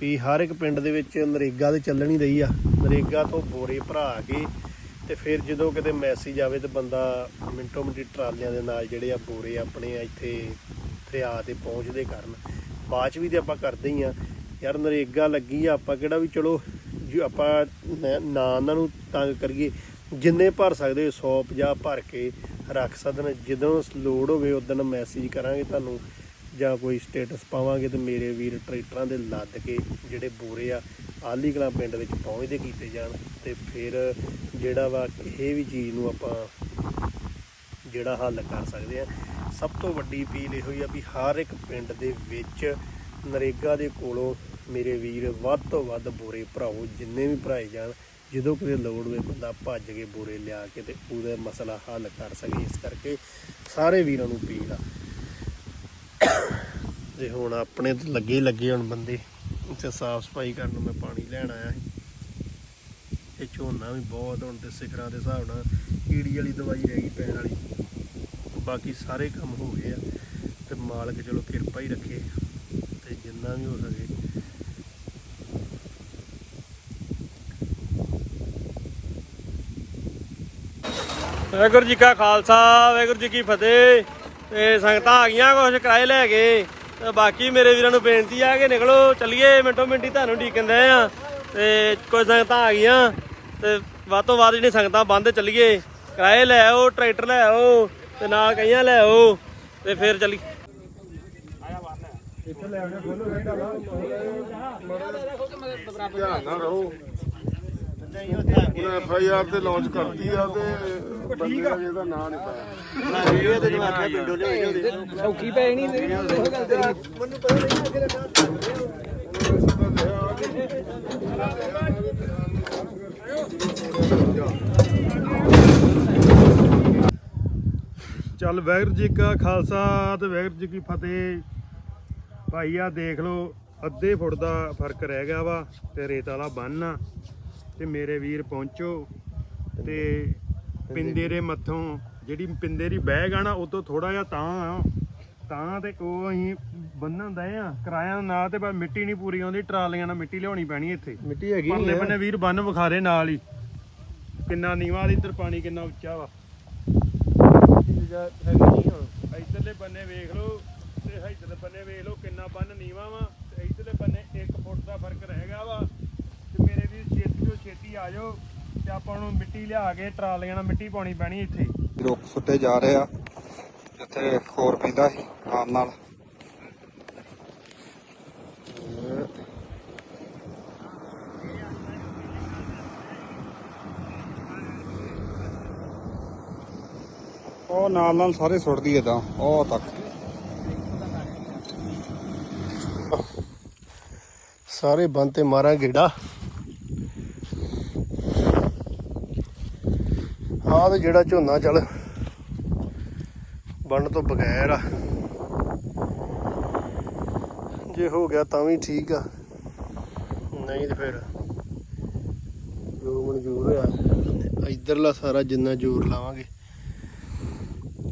ਵੀ ਹਰ ਇੱਕ ਪਿੰਡ ਦੇ ਵਿੱਚ ਨਰੇਗਾ ਤੇ ਚੱਲਣੀ ਰਹੀ ਆ। ਨਰੇਗਾ ਤੋਂ ਬੋਰੇ ਭਰਾ ਕੇ ਤੇ ਫਿਰ ਜਦੋਂ ਕਿਤੇ ਮੈਸੇਜ ਆਵੇ ਤੇ ਬੰਦਾ ਮਿੰਟੋ ਮਿੰਟੀ ਟਰਾਲਿਆਂ ਦੇ ਨਾਲ ਜਿਹੜੇ ਆ ਬੋਰੇ ਆਪਣੇ ਇੱਥੇ ਦਰਿਆ ਤੇ ਪਹੁੰਚਦੇ ਕਰਨ। ਬਾਅਦ ਚ ਵੀ ਤੇ ਆਪਾਂ ਕਰਦੇ ਹੀ ਆ। ਯਾਰ ਨਰੇਗਾ ਲੱਗੀ ਆ, ਆਪਾਂ ਕਿਹੜਾ ਵੀ ਚਲੋ, ਜੋ ਆਪਾਂ ਨ- ਨਾ ਉਹਨਾਂ ਨੂੰ ਤੰਗ ਕਰੀਏ, ਜਿੰਨੇ ਭਰ ਸਕਦੇ 150 ਭਰ ਕੇ ਰੱਖ ਸਕਣ ਜਦੋਂ ਲੋਡ ਹੋਵੇ ਉਦੋਂ ਮੈਸੇਜ ਕਰਾਂਗੇ ਤੁਹਾਨੂੰ ਜਾਂ ਕੋਈ ਸਟੇਟਸ ਪਾਵਾਂਗੇ ਤੇ ਮੇਰੇ ਵੀਰ ਟਰੈਕਟਰਾਂ ਦੇ ਲੱਦ ਕੇ ਜਿਹੜੇ ਬੋਰੇ ਆ, ਆਲੀ ਕਲਾਂ ਪਿੰਡ ਵਿੱਚ ਪਹੁੰਚਦੇ ਕੀਤੇ ਜਾਣ ਤੇ ਫਿਰ ਜਿਹੜਾ ਵਾ ਇਹ ਵੀ ਚੀਜ਼ ਨੂੰ ਆਪਾਂ ਜਿਹੜਾ ਹੱਲ ਕਰ ਸਕਦੇ ਆ। ਸਭ ਤੋਂ ਵੱਡੀ ਅਪੀਲ ਇਹੋ ਹੀ ਆ ਵੀ ਹਰ ਇੱਕ ਪਿੰਡ ਦੇ ਵਿੱਚ ਨਰੇਗਾ ਦੇ ਕੋਲੋਂ ਮੇਰੇ ਵੀਰ ਵੱਧ ਤੋਂ ਵੱਧ ਬੋਰੇ ਭਰਾਓ, ਜਿੰਨੇ ਵੀ ਭਰਾਏ ਜਾਣ। ਜਦੋਂ ਕਿਤੇ ਲੋੜ ਹੋਵੇ ਬੰਦਾ ਭੱਜ ਕੇ ਬੋਰੇ ਲਿਆ ਕੇ ਤੇ ਉਹਦਾ ਮਸਲਾ ਹੱਲ ਕਰ ਸਕੇ, ਇਸ ਕਰਕੇ ਸਾਰੇ ਵੀਰਾਂ ਨੂੰ ਅਪੀਲ ਆ। ਤੇ ਹੁਣ ਆਪਣੇ ਤੇ ਲੱਗੇ ਹੀ ਲੱਗੇ ਹੁਣ ਬੰਦੇ। ਤੇ ਸਾਫ਼ ਸਫ਼ਾਈ ਕਰਨ ਨੂੰ ਮੈਂ ਪਾਣੀ ਲੈਣ ਆਇਆ ਸੀ। ਇਹ ਝੋਨਾ ਵੀ ਬਹੁਤ ਹੁਣ ਤੇ ਸਿਖਰਾਂ ਦੇ ਹਿਸਾਬ ਨਾਲ ਕੀੜੀ ਵਾਲੀ ਦਵਾਈ ਰਹਿ ਗਈ ਪੈਣ ਵਾਲੀ। ਬਾਕੀ ਸਾਰੇ ਕੰਮ ਹੋ ਗਏ ਆ। ਤੇ ਮਾਲਕ ਚਲੋ ਕਿਰਪਾ ਹੀ ਰੱਖੇ। ਤੇ ਜਿੰਨਾ ਵੀ ਹੋ ਸਕੇ ਵਾਹਿਗੁਰੂ ਜੀ ਕਾ ਖਾਲਸਾ ਵਾਹਿਗੁਰੂ ਜੀ ਕੀ ਫਤਿਹ। ਤੇ ਸੰਗਤਾਂ ਆ ਗਈਆਂ ਕੁਝ ਕਿਰਾਏ ਲੈ ਕੇ। ਤੇ ਬਾਕੀ ਮੇਰੇ ਵੀਰਾਂ ਨੂੰ ਬੇਨਤੀ ਆ ਕਿ ਨਿਕਲੋ ਚੱਲੀਏ ਮਿੰਟੋ ਮਿੰਟੀ ਤੁਹਾਨੂੰ ਢੀਕਦੇ ਆ। ਤੇ ਕੁਝ ਸੰਗਤਾਂ ਆ ਗਈਆਂ ਤੇ ਵੱਧ ਤੋਂ ਵੱਧ ਜਿਹੜੀ ਸੰਗਤਾਂ ਬੰਦ ਚੱਲੀਏ। ਕਿਰਾਏ ਲੈ ਆਓ ਟਰੈਕਟਰ ਲੈ ਆਓ ਤੇ ਨਾਲ ਕਈਆਂ ਲੈ ਆਓ ਤੇ ਫਿਰ ਚੱਲੀ। ਧਿਆਨ ਨਾਲ ਰਹੋ। ਉਹਨੇ ਐਫ ਆਈ ਆਰ ਤੇ ਲਾਂਚ ਕਰਤੀ ਆ ਤੇ ਬੰਦੇ ਦਾ ਇਹਦਾ ਨਾਂ ਨਹੀਂ ਪਾਇਆ ਸੌਖੀ ਪੈ ਨਹੀਂ ਤੇਰੀ ਉਹ ਗੱਲ ਤੇਰੀ। ਚੱਲ ਵਾਹਿਗੁਰੂ ਜੀ ਕਾ ਖਾਲਸਾ ਤੇ ਵਾਹਿਗੁਰੂ ਜੀ ਕੀ ਫਤਿਹ। ਭਾਈ ਆ ਦੇਖ ਲਓ ਅੱਧੇ ਫੁੱਟ ਦਾ ਫ਼ਰਕ ਰਹਿ ਗਿਆ ਵਾ ਤੇ ਰੇਤ ਵਾਲਾ ਬੰਨ ਆ। ਤੇ ਮੇਰੇ ਵੀਰ ਪਹੁੰਚੋ ਤੇ ਪਿੰਦੇ ਦੇ ਮੱਥੋਂ ਜਿਹੜੀ ਪਿੰਦੇ ਦੀ ਬਹਿ ਆ ਨਾ ਉਹ ਤੋਂ ਥੋੜਾ ਜਿਹਾ ਤਾਂ ਆ। ਤਾਂ ਤੇ ਕੋ ਅਸੀਂ ਬੰਨਣ ਦਏ ਆ ਕਿਰਾਇਆ ਨਾਲ ਤੇ ਬਸ ਮਿੱਟੀ ਨਹੀਂ ਪੂਰੀ ਆਉਂਦੀ ਟਰਾਲੀਆਂ ਨਾਲ ਮਿੱਟੀ ਲਿਆਉਣੀ ਪੈਣੀ ਇੱਥੇ। ਮਿੱਟੀ ਹੈਗੀ ਪਰਲੇ ਬੰਨੇ ਵੀਰ ਬੰਨ ਵਿਖਾਰੇ ਨਾਲ ਹੀ। ਕਿੰਨਾ ਨੀਵਾਂ ਇੱਧਰ ਪਾਣੀ ਕਿੰਨਾ ਉੱਚਾ ਵਾ। ਇਧਰਲੇ ਬੰਨੇ ਵੇਖ ਲਓ ਤੇ ਇਧਰਲੇ ਬੰਨੇ ਵੇਖ ਲਓ ਕਿੰਨਾ ਬੰਨ ਨੀਵਾ ਵਾ ਤੇ ਇਧਰਲੇ ਬੰਨੇ 1 ਫੁੱਟ ਦਾ ਫ਼ਰਕ ਰਹਿ ਗਿਆ ਵਾ ਤੇ ਮੇਰੇ ਵੀ ਛੇਤੀ ਤੋਂ ਛੇਤੀ ਆ ਜਾਓ ਤੇ ਆਪਾਂ ਨੂੰ ਮਿੱਟੀ ਲਿਆ ਕੇ ਟਰਾਲੀਆਂ ਨਾਲ ਮਿੱਟੀ ਪਾਉਣੀ ਪੈਣੀ ਇੱਥੇ। ਰੁੱਖ ਸੁੱਟੇ ਜਾ ਰਹੇ ਆ, ਜਿੱਥੇ ਖੋਰ ਪੈਂਦਾ ਸੀ, ਨਾਲ ਨਾਲ। ਉਹ ਨਾਲ ਨਾਲ ਸਾਰੇ ਸੁੱਟਦੀ ਏਦਾਂ ਉਹ ਤੱਕ। ਸਾਰੇ ਬੰਦ ਤੇ ਮਾਰਾਂ ਗੇੜਾ। ਆਹ ਜਿਹੜਾ ਝੋਨਾ ਚੱਲ ਬੰਨ ਤੋਂ ਬਗੈਰ ਆ। ਜੇ ਹੋ ਗਿਆ ਤਾਂ ਵੀ ਠੀਕ ਆ। ਨਹੀਂ ਤੇ ਫਿਰ ਜੋ ਮਨਜ਼ੂਰ ਆ ਇਧਰਲਾ ਸਾਰਾ ਜਿੰਨਾ ਜ਼ੋਰ ਲਾਵਾਂਗੇ,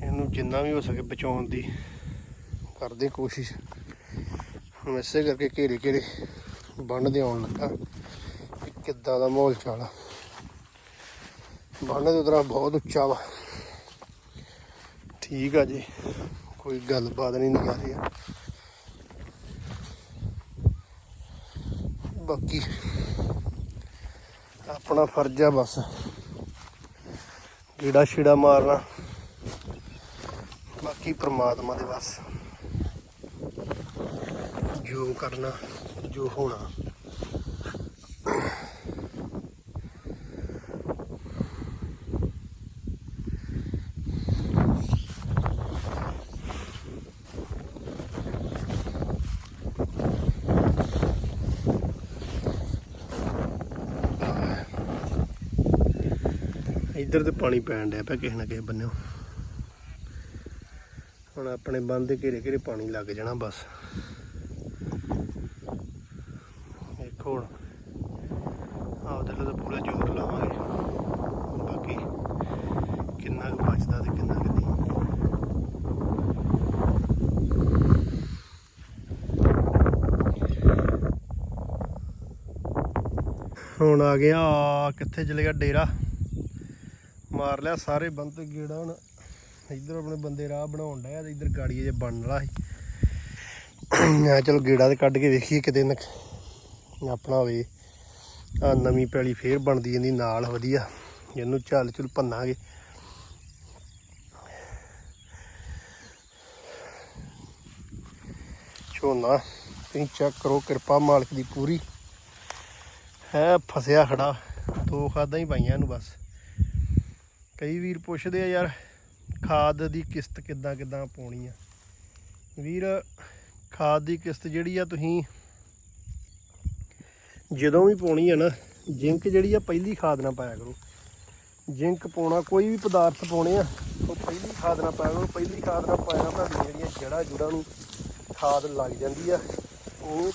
ਇਹਨੂੰ ਜਿੰਨਾ ਵੀ ਹੋ ਸਕੇ ਬਚਾਉਣ ਦੀ ਕਰਦੇ ਕੋਸ਼ਿਸ਼। ਹੁਣ ਇਸੇ ਕਰਕੇ ਘੇਰੇ ਘੇਰੇ ਬੰਨ ਆਉਣ ਲੱਗਾ ਕਿੱਦਾਂ ਦਾ ਮਾਹੌਲ ਚਾਲ ਆ। ਬੰਨ ਦੇ ਉਤਰਾ ਬਹੁਤ ਉੱਚਾ ਵਾ। ਠੀਕ ਆ ਜੀ। ਕੋਈ ਗੱਲਬਾਤ ਨਹੀਂ ਨਿਕਲ ਰਹੀ ਬਾਕੀ ਆਪਣਾ ਫਰਜ਼ ਆ ਬਸ। ਕੀੜਾ ਛੀੜਾ ਮਾਰਨਾ। ਬਾਕੀ ਪ੍ਰਮਾਤਮਾ ਦੇ ਬਸ। ਜੋ ਕਰਨਾ, ਜੋ ਹੋਣਾ। ਇੱਧਰ ਤੇ ਪਾਣੀ ਪੈਣ ਡਿਆ ਪਿਆ ਕਿਸੇ ਨਾ ਕਿਸੇ ਬੰਨਿਓ ਹੁਣ ਆਪਣੇ ਬੰਦ ਦੇ ਘੇਰੇ ਘੇਰੇ ਪਾਣੀ ਲੱਗ ਜਾਣਾ ਬਸ। ਦੇਖੋ ਹੁਣ ਆਹ ਲਈ ਤਾਂ ਪੂਰਾ ਜ਼ੋਰ ਲਾਵਾਂਗੇ। ਬਾਕੀ ਕਿੰਨਾ ਕੁ ਬਚਦਾ ਤੇ ਕਿੰਨਾ ਕੁ ਨਹੀਂ। ਹੁਣ ਆ ਗਿਆ ਕਿੱਥੇ ਚਲੇ ਗਿਆ ਡੇਰਾ? ਮਾਰ ਲਿਆ, ਸਾਰੇ ਬੰਦ ਗੇੜਾ ਹੁਣ ਇੱਧਰ ਆਪਣੇ ਬੰਦੇ ਰਾਹ ਬਣਾਉਣ ਡਿਆ, ਤੇ ਇੱਧਰ ਗਾੜੀ ਜੇ ਬਣਨ ਵਾਲਾ ਸੀ। ਮੈਂ ਚਲੋ ਗੇੜਾ ਤੇ ਕੱਢ ਕੇ ਵੇਖੀਏ ਕਿਤੇ ਨਾ ਆਪਣਾ ਹੋਵੇ। ਆ ਨਵੀਂ ਪੈਲੀ ਫੇਰ ਬਣਦੀ ਜਾਂਦੀ, ਨਾਲ ਵਧੀਆ। ਇਹਨੂੰ ਚੱਲ ਚੁਲ ਭੰਨਾਂਗੇ। ਝੋਨਾ, ਤੁਸੀਂ ਚੈੱਕ ਕਰੋ, ਕਿਰਪਾ ਮਾਲਕ ਦੀ ਪੂਰੀ। ਹੈ, ਫਸਿਆ ਖੜਾ। ਦੋ ਖਾਦਾਂ ਹੀ ਪਾਈਆਂ ਇਹਨੂੰ ਬਸ। ਕਈ ਵੀਰ ਪੁੱਛਦੇ ਆ ਯਾਰ, ਖਾਦ ਦੀ ਕਿਸ਼ਤ ਕਿੱਦਾਂ ਕਿੱਦਾਂ ਪਾਉਣੀ ਆ? ਵੀਰ, ਖਾਦ ਦੀ ਕਿਸ਼ਤ ਜਿਹੜੀ ਆ ਤੁਸੀਂ ਜਦੋਂ ਵੀ ਪਾਉਣੀ ਆ ਨਾ, ਜਿੰਕ ਜਿਹੜੀ ਆ ਪਹਿਲੀ ਖਾਦ ਨਾ ਪਾਇਆ ਕਰੋ। ਜਿੰਕ ਪਾਉਣਾ, ਕੋਈ ਵੀ ਪਦਾਰਥ ਪਾਉਣੇ ਆ, ਉਹ ਪਹਿਲੀ ਖਾਦ ਨਾ ਪਾਇਆ ਕਰੋ। ਪਹਿਲੀ ਖਾਦ ਨਾ ਪਾਇਆ ਨਾ ਜਿਹੜੀਆਂ ਜੜ੍ਹਾਂ ਜੁੜਾਂ ਨੂੰ ਖਾਦ ਲੱਗ ਜਾਂਦੀ ਆ, ਉਹ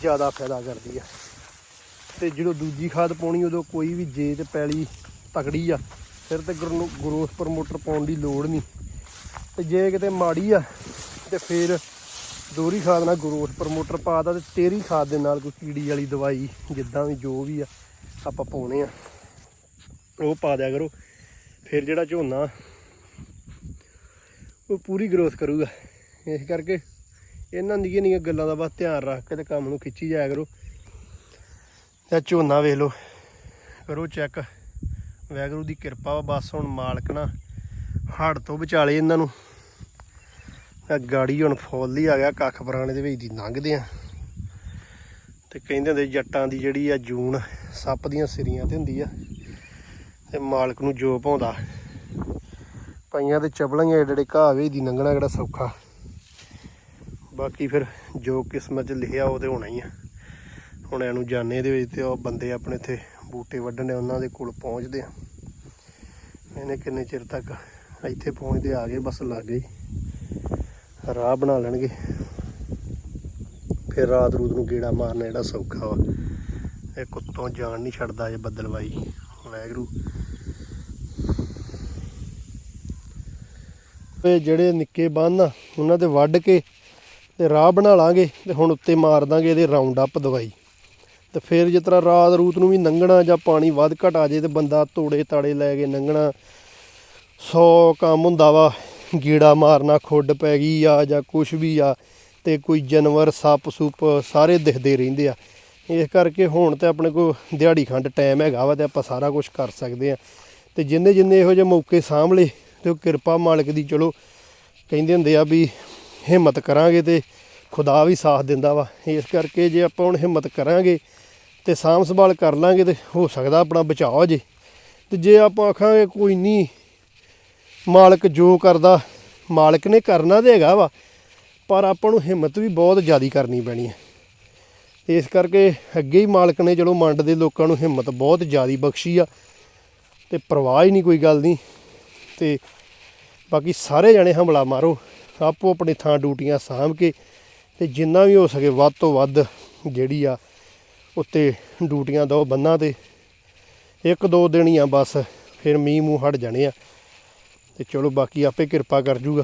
ਜ਼ਿਆਦਾ ਫਾਇਦਾ ਕਰਦੀ ਆ। ਤੇ ਜਦੋਂ ਦੂਜੀ ਖਾਦ ਪਾਉਣੀ, ਉਦੋਂ ਕੋਈ ਵੀ ਜੇ ਤੇ ਪੈਲੀ ਤਕੜੀ ਆ ਫਿਰ ਤੇ ਗਰੋਥ ਪ੍ਰਮੋਟਰ ਪਾਉਣ ਦੀ ਲੋੜ ਨਹੀਂ। ਤੇ ਜੇ ਕਿਤੇ ਮਾੜੀ ਆ, ਤੇ ਫਿਰ ਦੋਹਰੀ ਖਾਦ ਨਾਲ ਗਰੋਥ ਪ੍ਰਮੋਟਰ ਪਾਦਾ ਤੇ ਤੇਰੀ ਖਾਦ ਦੇ ਨਾਲ ਕੋਈ ਕੀੜੀ ਵਾਲੀ ਦਵਾਈ, ਜਿੱਦਾਂ ਵੀ ਜੋ ਵੀ ਆ, ਆਪਾਂ ਪਾਉਣੇ ਆ। ਉਹ ਪਾ ਦਿਆ ਕਰੋ। ਫਿਰ ਜਿਹੜਾ ਝੋਨਾ, ਉਹ ਪੂਰੀ ਗਰੋਥ ਕਰੂਗਾ। ਇਸ ਕਰਕੇ ਇਹਨਾਂ ਨਿੱਕੀਆਂ ਨਿੱਕੀਆਂ ਗੱਲਾਂ ਦਾ ਬਸ ਧਿਆਨ ਰੱਖ ਕੇ ਤੇ ਕੰਮ ਨੂੰ ਖਿੱਚੀ ਜਾਇਆ ਕਰੋ। ਤੇ ਝੋਨਾ ਵੇਖ ਲਓ। ਕਰੋ ਚੈੱਕ ਵੈਗਰੂ ਦੀ ਕਿਰਪਾ ਵਾ, ਬਸ ਹੁਣ ਮਾਲਕ ਨਾ ਹੜ ਤੋਂ ਬਚਾਲੇ ਇਹਨਾਂ ਨੂੰ। ਆ ਗਾੜੀ ਹੁਣ ਫੁੱਲ ਹੀ ਆ ਗਿਆ, ਕੱਖ ਪੁਰਾਣੇ ਦੇ ਵਿੱਚ ਦੀ ਲੰਘਦੇ ਆ। ਤੇ ਕਹਿੰਦੇ ਹੁੰਦੇ ਜੱਟਾਂ ਦੀ ਜਿਹੜੀ ਆ ਜੂਨ, ਸੱਪ ਦੀਆਂ ਸਿਰੀਆਂ ਤੇ ਹੁੰਦੀ ਆ। ਤੇ ਮਾਲਕ ਨੂੰ ਜੋ ਪਾਉਂਦਾ ਪਈਆਂ ਤੇ ਚਪਲਾਂ ਹੀ ਏਡੇ ਘਾਹ ਵੇ ਦੀ ਲੰਘਣਾ ਕਿਹੜਾ ਸੌਖਾ। ਬਾਕੀ ਫਿਰ ਜੋ ਕਿਸਮਤ 'ਚ ਲਿਖਿਆ ਉਹ ਤੇ ਹੋਣਾ ਹੀ ਆ। ਹੁਣ ਇਹਨੂੰ ਜਾਣੇ ਦੇ ਵਿੱਚ ਤੇ ਉਹ ਬੰਦੇ ਆਪਣੇ ਇੱਥੇ ਬੂਟੇ ਵੱਢਣੇ ਉਹਨਾਂ ਦੇ ਕੋਲ ਪਹੁੰਚਦੇ ਆ। ਇਹਨੇ ਕਿੰਨੇ ਚਿਰ ਤੱਕ ਇੱਥੇ ਪਹੁੰਚਦੇ ਆ ਗਏ, ਬਸ ਲੱਗ ਗਏ। ਰਾਹ ਬਣਾ ਲੈਣਗੇ। ਫਿਰ ਰਾਤ ਰੂਤ ਨੂੰ ਗੇੜਾ ਮਾਰਨਾ ਜਿਹੜਾ ਸੌਖਾ ਵਾ। ਇਹ ਕੁੱਤੋਂ ਜਾਣ ਨਹੀਂ ਛੱਡਦਾ ਇਹ ਬੱਦਲਵਾਈ। ਵੈਗਰੂ ਇਹ ਜਿਹੜੇ ਨਿੱਕੇ ਬੰਨ ਆ, ਉਹਨਾਂ ਦੇ ਵੱਢ ਕੇ ਤੇ ਰਾਹ ਬਣਾ ਲਾਂਗੇ ਤੇ ਹੁਣ ਉੱਤੇ ਮਾਰ ਦਾਂਗੇ ਇਹਦੇ ਰਾਉਂਡ ਅਪ ਦਵਾਈ। ਤੇ ਫਿਰ ਜਿਸ ਤਰ੍ਹਾਂ ਰਾਤ ਰੂਤ ਨੂੰ ਵੀ ਲੰਘਣਾ ਜਾਂ ਪਾਣੀ ਵੱਧ ਘਟ ਆ ਜੇ ਤੇ ਬੰਦਾ ਤੋੜੇ ਤਾੜੇ ਲੈ ਕੇ ਲੰਘਣਾ ਸੌ ਕੰਮ ਹੁੰਦਾ ਵਾ, ਗੀੜਾ ਮਾਰਨਾ ਖੁੱਡ ਪੈ ਗਈ ਆ ਜਾਂ ਕੁਝ ਵੀ ਆ ਤੇ ਕੋਈ ਜਾਨਵਰ, ਸੱਪ, ਸੁੱਪ ਸਾਰੇ ਦਿਖਦੇ ਰਹਿੰਦੇ ਆ। ਇਸ ਕਰਕੇ ਹੁਣ ਤੇ ਆਪਣੇ ਕੋਲ ਦਿਹਾੜੀ ਖੰਡ ਟਾਈਮ ਹੈਗਾ ਵਾ ਤੇ ਆਪਾਂ ਸਾਰਾ ਕੁਝ ਕਰ ਸਕਦੇ ਆ। ਤੇ ਜਿੰਨੇ ਜਿੰਨੇ ਇਹੋ ਜਿਹੇ ਮੌਕੇ ਸਾਂਭਲੇ ਤੇ ਉਹ ਕਿਰਪਾ ਮਾਲਕ ਦੀ ਚਲੋ ਕਹਿੰਦੇ ਹੁੰਦੇ ਆ ਵੀ ਹਿੰਮਤ ਕਰਾਂਗੇ ਤੇ ਖੁਦਾ ਵੀ ਸਾਥ ਦਿੰਦਾ ਵਾ। ਇਸ ਕਰਕੇ ਜੇ ਆਪਾਂ ਹੁਣ ਹਿੰਮਤ ਕਰਾਂਗੇ ਤੇ ਸਾਂਭ ਸੰਭਾਲ ਕਰ ਲਾਂਗੇ ਤੇ ਹੋ ਸਕਦਾ ਆਪਣਾ ਬਚਾਅ ਹੋ ਜੇ। ਤੇ ਜੇ ਆਪਾਂ ਆਖਾਂਗੇ ਕੋਈ ਨਹੀਂ, ਮਾਲਕ ਜੋ ਕਰਦਾ, ਮਾਲਕ ਨੇ ਕਰਨਾ ਤੇ ਹੈਗਾ ਵਾ, ਪਰ ਆਪਾਂ ਨੂੰ ਹਿੰਮਤ ਵੀ ਬਹੁਤ ਜ਼ਿਆਦਾ ਕਰਨੀ ਪੈਣੀ ਹੈ। ਇਸ ਕਰਕੇ ਅੱਗੇ ਹੀ ਮਾਲਕ ਨੇ ਚਲੋ ਮੰਡ ਦੇ ਲੋਕਾਂ ਨੂੰ ਹਿੰਮਤ ਬਹੁਤ ਜ਼ਿਆਦਾ ਬਖਸ਼ੀ ਆ, ਤੇ ਪਰਵਾਹ ਹੀ ਨਹੀਂ ਕੋਈ ਗੱਲ ਨਹੀਂ ਤੇ ਬਾਕੀ ਸਾਰੇ ਜਣੇ ਹਮਲਾ ਮਾਰੋ ਆਪੋ ਆਪਣੀ ਥਾਂ ਡਿਊਟੀਆਂ ਸਾਂਭ ਕੇ, ਤੇ ਜਿੰਨਾ ਵੀ ਹੋ ਸਕੇ ਵੱਧ ਤੋਂ ਵੱਧ ਜਿਹੜੀ ਆ ਉੱਤੇ ਡਿਊਟੀਆਂ ਦੋ ਬੰਨਾਂ ਤੇ। ਇੱਕ ਦੋ ਦਿਨ ਹੀ ਆ ਬਸ, ਫਿਰ ਮੀਂਹ ਮੂੰਹ ਹਟ ਜਾਣੇ ਆ। ਤੇ ਚਲੋ ਬਾਕੀ ਆਪੇ ਕਿਰਪਾ ਕਰ ਜੂਗਾ।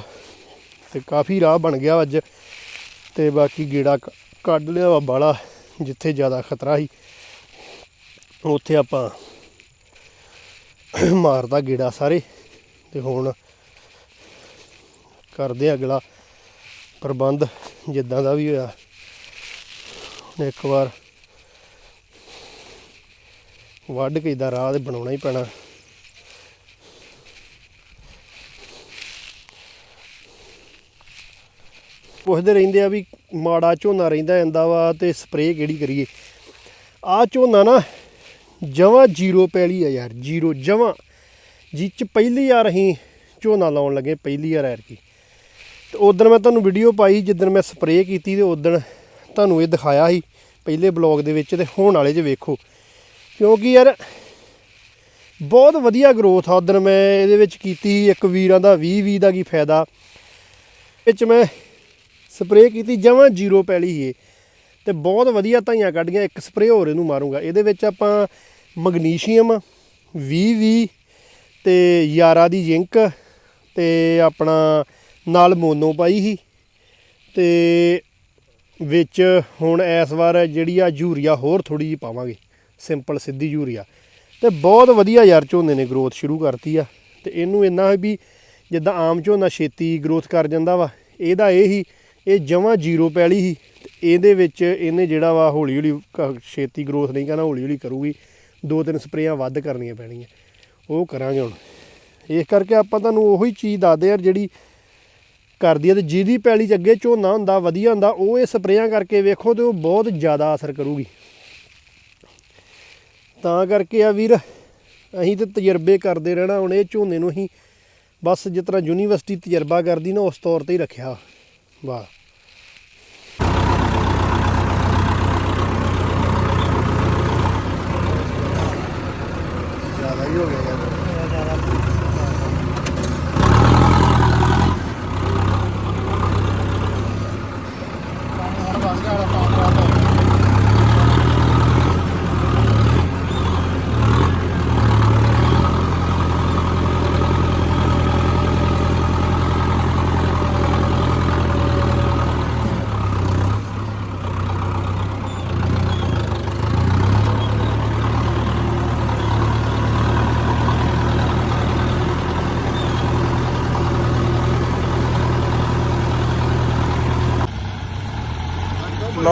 ਤੇ ਕਾਫੀ ਰਾਹ ਬਣ ਗਿਆ ਅੱਜ। ਤੇ ਬਾਕੀ ਗੇੜਾ ਕ- ਕੱਢ ਲਿਆ ਵਾ ਬਾਲਾ ਜਿੱਥੇ ਜ਼ਿਆਦਾ ਖਤਰਾ ਸੀ। ਉੱਥੇ ਆਪਾਂ ਮਾਰਦਾ ਗੇੜਾ ਸਾਰੇ। ਤੇ ਹੁਣ ਕਰਦੇ ਆ ਅਗਲਾ ਪ੍ਰਬੰਧ, ਜਿੱਦਾਂ ਦਾ ਵੀ ਹੋਇਆ। ਇੱਕ ਵਾਰ ਵੱਢ ਕੇ ਦਾ ਰਾਹ ਤੇ ਬਣਾਉਣਾ ਹੀ ਪੈਣਾ। ਪੁੱਛਦੇ ਰਹਿੰਦੇ ਆ ਵੀ ਮਾੜਾ ਝੋਨਾ ਰਹਿੰਦਾ ਜਾਂਦਾ ਵਾ ਤੇ ਸਪਰੇਅ ਕਿਹੜੀ ਕਰੀਏ। ਆ ਝੋਨਾ ਨਾ ਜਮਾਂ ਜ਼ੀਰੋ ਪੈਲੀ ਆ ਯਾਰ, ਜ਼ੀਰੋ ਜਮਾਂ। ਜਿਹ ਚ ਪਹਿਲੀ ਵਾਰ ਅਸੀਂ ਝੋਨਾ ਲਾਉਣ ਲੱਗੇ, ਪਹਿਲੀ ਵਾਰ ਐਰਕੀ ਤੇ ਉਦੋਂ ਮੈਂ ਤੁਹਾਨੂੰ ਵੀਡੀਓ ਪਾਈ, ਜਿੱਦਣ ਮੈਂ ਸਪਰੇਅ ਕੀਤੀ ਤੇ ਉਦੋਂ ਤੁਹਾਨੂੰ ਇਹ ਦਿਖਾਇਆ ਸੀ, ਪਹਿਲੇ ਬਲੌਗ ਦੇ ਵਿੱਚ ਤੇ ਹੁਣ ਵਾਲੇ 'ਚ ਵੇਖੋ। ਕਿਉਂਕਿ ਯਾਰ ਬਹੁਤ ਵਧੀਆ ਗਰੋਥ ਆ ਉਦੋਂ ਮੈਂ ਇਹਦੇ ਵਿੱਚ ਕੀਤੀ ਇੱਕ ਵੀਰਾਂ ਦਾ 20 20 ਦਾ ਕੀ ਫਾਇਦਾ। ਵਿੱਚ ਮੈਂ ਸਪਰੇਅ ਕੀਤੀ, ਜਮਾਂ ਜ਼ੀਰੋ ਪੈਲੀ ਸੀ ਇਹ। ਤੇ ਬਹੁਤ ਵਧੀਆ ਧਾਈਆਂ ਕੱਢੀਆਂ, ਇੱਕ ਸਪਰੇਅ ਹੋਰ ਇਹਨੂੰ ਮਾਰੂੰਗਾ। ਇਹਦੇ ਵਿੱਚ ਆਪਾਂ ਮੈਗਨੀਸ਼ੀਅਮ 20 20 ਤੇ 11 ਦੀ ਜ਼ਿੰਕ ਤੇ ਆਪਣਾ ਨਾਲ ਮੋਨੋ ਪਾਈ ਸੀ। ਤੇ ਵਿੱਚ ਹੁਣ ਇਸ ਵਾਰ ਜਿਹੜੀ ਆ ਯੂਰੀਆ ਹੋਰ ਥੋੜੀ ਜਿਹੀ ਪਾਵਾਂਗੇ। ਸਿੰਪਲ ਸਿੱਧੀ ਯੂਰੀਆ। ਤੇ ਬਹੁਤ ਵਧੀਆ ਯਾਰ ਝੋਨੇ ਨੇ ਗਰੋਥ ਸ਼ੁਰੂ ਕਰਤੀ ਆ। ਤੇ ਇਹਨੂੰ ਇੰਨਾ ਵੀ ਜਿੱਦਾਂ ਆਮ ਝੋਨਾ ਛੇਤੀ ਗਰੋਥ ਕਰ ਜਾਂਦਾ ਵਾ, ਇਹਦਾ ਇਹ ਹੀ, ਇਹ ਜਮਾਂ ਜ਼ੀਰੋ ਪੈਲੀ ਸੀ ਤੇ ਇਹਦੇ ਵਿੱਚ ਇਹਨੇ ਜਿਹੜਾ ਵਾ ਹੌਲੀ ਹੌਲੀ ਕ- ਛੇਤੀ ਗਰੋਥ ਨਹੀਂ ਕਰਨਾ ਹੌਲੀ ਹੌਲੀ ਕਰੂਗੀ। ਦੋ ਤਿੰਨ ਸਪਰੇਆਂ ਵੱਧ ਕਰਨੀਆਂ ਪੈਣੀਆਂ। ਉਹ ਕਰਾਂਗੇ ਹੁਣ। ਇਸ ਕਰਕੇ ਆਪਾਂ ਤੁਹਾਨੂੰ ਉਹੀ ਚੀਜ਼ ਦੱਸਦੇ ਯਾਰ ਜਿਹੜੀ ਕਰਦੀ ਹੈ ਤੇ ਜਿਹਦੀ ਪੈਲੀ 'ਚ ਅੱਗੇ ਝੋਨਾ ਹੁੰਦਾ, ਵਧੀਆ ਹੁੰਦਾ, ਉਹ ਇਹ ਸਪਰੇਆਂ ਕਰਕੇ ਵੇਖੋ ਤੇ ਉਹ ਬਹੁਤ ਜ਼ਿਆਦਾ ਅਸਰ ਕਰੂਗੀ। ਤਾਂ ਕਰਕੇ ਆ ਵੀਰ, ਅਸੀਂ ਤੇ ਤਜਰਬੇ ਕਰਦੇ ਰਹਿਣਾ, ਹੁਣ ਇਹ ਝੋਨੇ ਨੂੰ ਅਸੀਂ ਬਸ ਜਿਸ ਤਰ੍ਹਾਂ ਯੂਨੀਵਰਸਿਟੀ ਤਜਰਬਾ ਕਰਦੀ ਨਾ, ਉਸ ਤੌਰ ਤੇ ਹੀ ਰੱਖਿਆ। ਵਾਹ। ਜ਼ਿਆਦਾ ਹੀ ਹੋ ਗਿਆ ਯਾਰ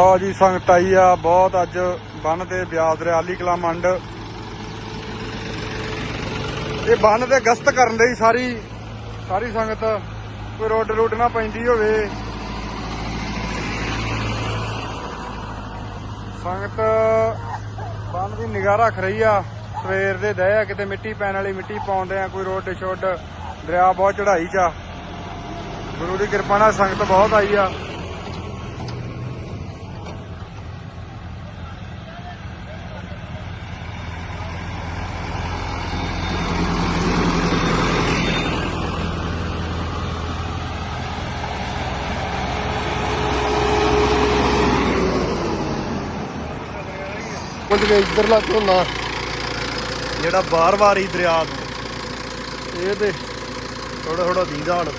ਲਓ ਜੀ, ਸੰਗਤ ਆਈ ਆ, ਬਹੁਤ ਅੱਜ ਬੰਨ ਤੇ ਬਿਆਸ ਦਰਿਆਲੀ ਕਲਾ ਮੰਡ ਇਹ ਬੰਨ ਤੇ ਗਸ਼ਤ ਕਰਨ ਦੇ ਸਾਰੀ ਸਾਰੀ ਸੰਗਤ, ਕੋਈ ਰੋਡ ਰੂਟ ਨਾ ਪੈਂਦੀ ਹੋਵੇ। ਸੰਗਤ, ਬੰਨ ਦੀ ਨਿਗਾਹ ਰੱਖ ਰਹੀ ਆ, ਸਵੇਰ ਦੇ ਦਏ ਕਿਤੇ ਮਿੱਟੀ ਪੈਣ ਵਾਲੀ ਮਿੱਟੀ ਪਾਉਂਦੇ ਆ, ਕੋਈ ਰੋਡ ਛੋਡ, ਦਰਿਆ ਬਹੁਤ ਚੜਾਈ ਚ ਆ। ਗੁਰੂ ਦੀ ਕਿਰਪਾ ਨਾਲ ਸੰਗਤ ਬਹੁਤ ਆਈ ਆ। ਕੁਝ ਕੇ ਇਧਰਲਾ ਝੋਨਾ। ਜਿਹੜਾ ਬਾਰ-ਬਾਰ ਹੀ ਦਰਿਆ ਨੂੰ ਇਹ ਤੇ ਥੋੜਾ ਥੋੜਾ ਦੀਦਾ ਹੁਣ।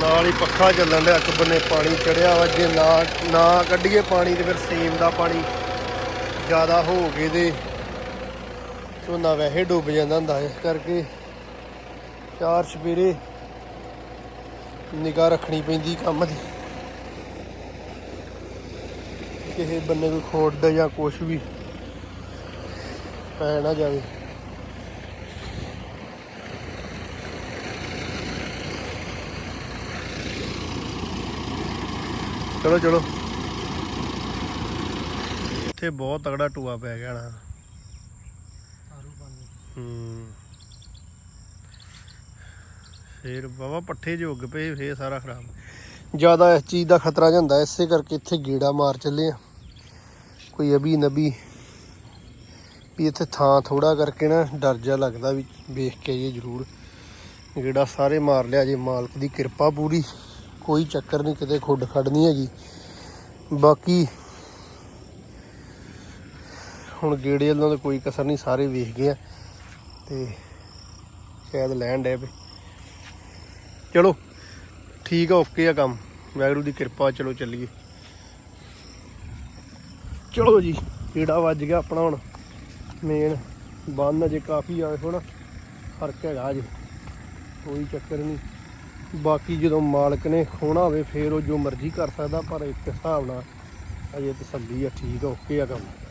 ਨਾਲ ਹੀ ਪੱਖਾ ਚੱਲਣ ਡਿਆ ਇੱਕ ਬੰਨੇ ਪਾਣੀ ਚੜਿਆ ਵਾ ਜੇ ਨਾ ਨਾ ਕੱਢੀਏ ਪਾਣੀ ਤੇ ਫਿਰ ਸੇਮ ਦਾ ਪਾਣੀ ਜ਼ਿਆਦਾ ਹੋ ਕੇ ਤੇ ਝੋਨਾ ਵੈਸੇ ਡੁੱਬ ਜਾਂਦਾ ਹੁੰਦਾ ਇਸ ਕਰਕੇ ਚਾਰ ਸਵੇਰੇ ਨਿਗਾਹ ਰੱਖਣੀ ਪੈਂਦੀ ਕੰਮ ਦੀ। ਕਿਸੇ ਬੰਨੇ ਕੋਈ ਖੋਡ ਜਾਂ ਕੁਛ ਵੀ ਪੈ ਨਾ ਜਾਵੇ। ਚਲੋ ਚਲੋ। ਇੱਥੇ ਬਹੁਤ ਤਗੜਾ ਟੂਆ ਪੈ ਗਿਆ ਨਾ। ਹੂੰ। ਫੇਰ ਬਾਬਾ, ਪੱਠੇ ਜੋ ਉੱਗ ਪਏ, ਫੇਰ ਸਾਰਾ ਖਰਾਬ। ਜ਼ਿਆਦਾ ਇਸ ਚੀਜ਼ ਦਾ ਖਤਰਾ ਜਾਂਦਾ, ਇਸੇ ਕਰਕੇ ਇੱਥੇ ਗੇੜਾ ਮਾਰ ਚੱਲੇ ਆ। ਕੋਈ ਅਬੀ ਨਬੀ ਵੀ ਇੱਥੇ ਥਾਂ ਥੋੜਾ ਕਰਕੇ ਨਾ ਡਰ ਜਾ ਲੱਗਦਾ ਵੀ ਵੇਖ ਕੇ ਆਈਏ ਜ਼ਰੂਰ। ਗੇੜਾ ਸਾਰੇ ਮਾਰ ਲਿਆ ਜੇ, ਮਾਲਕ ਦੀ ਕਿਰਪਾ ਪੂਰੀ, ਕੋਈ ਚੱਕਰ ਨਹੀਂ, ਕਿਤੇ ਖੁੱਡ ਖੜ ਨਹੀਂ ਹੈਗੀ। ਬਾਕੀ ਹੁਣ ਗੇੜੇ ਵੱਲੋਂ ਤਾਂ ਕੋਈ ਕਸਰ ਨਹੀਂ, ਸਾਰੇ ਵੇਖ ਗਏ ਆ ਤੇ ਸ਼ਾਇਦ ਲੈਣ ਡੇ ਪਏ। ਚਲੋ। ਠੀਕ ਆ, ਓਕੇ ਆ ਕੰਮ। ਵਾਹਿਗੁਰੂ ਦੀ ਕਿਰਪਾ, ਚਲੋ ਚੱਲੀਏ। ਚਲੋ ਜੀ ਕੀੜਾ ਵੱਜ ਗਿਆ ਆਪਣਾ ਹੁਣ। ਮੇਨ ਬੰਨ ਅਜੇ ਕਾਫੀ ਆ ਹੁਣ ਫ਼ਰਕ ਹੈਗਾ ਅਜੇ। ਕੋਈ ਚੱਕਰ ਨਹੀਂ। ਬਾਕੀ ਜਦੋਂ ਮਾਲਕ ਨੇ ਖੋਣਾ ਹੋਵੇ, ਫੇਰ ਉਹ ਜੋ ਮਰਜ਼ੀ ਕਰ ਸਕਦਾ, ਪਰ ਇੱਕ ਹਿਸਾਬ ਨਾਲ ਅਜੇ ਤਸੱਲੀ ਆ, ਠੀਕ ਆ, ਓਕੇ ਆ ਕੰਮ।